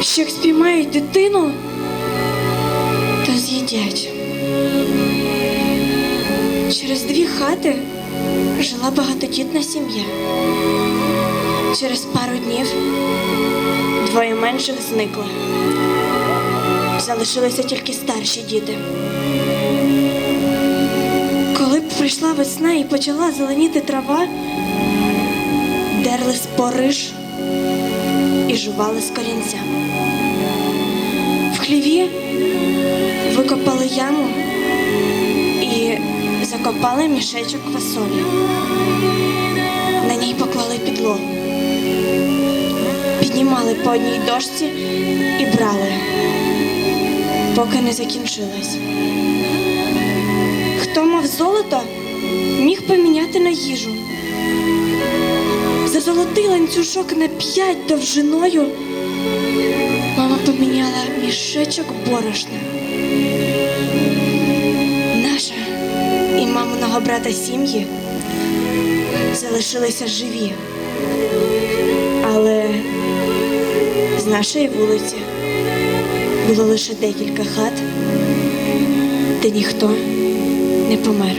як спіймають дитину, то з'їдять. Через дві хати жила багатодітна сім'я. Через пару днів двоє менших зникли. Залишилися тільки старші діти. Коли б прийшла весна і почала зеленіти трава, дерли спориш жували з корінця. В хліві викопали яму і закопали мішечок квасолі. На ній поклали підлогу. Піднімали по одній дошці і брали, поки не закінчилось. Хто мав золото, міг поміняти на їжу. За золотий ланцюжок на п'ять довжиною мама поміняла мішечок борошна. Наша і маминого брата сім'ї залишилися живі. Але з нашої вулиці було лише декілька хат, де ніхто не помер.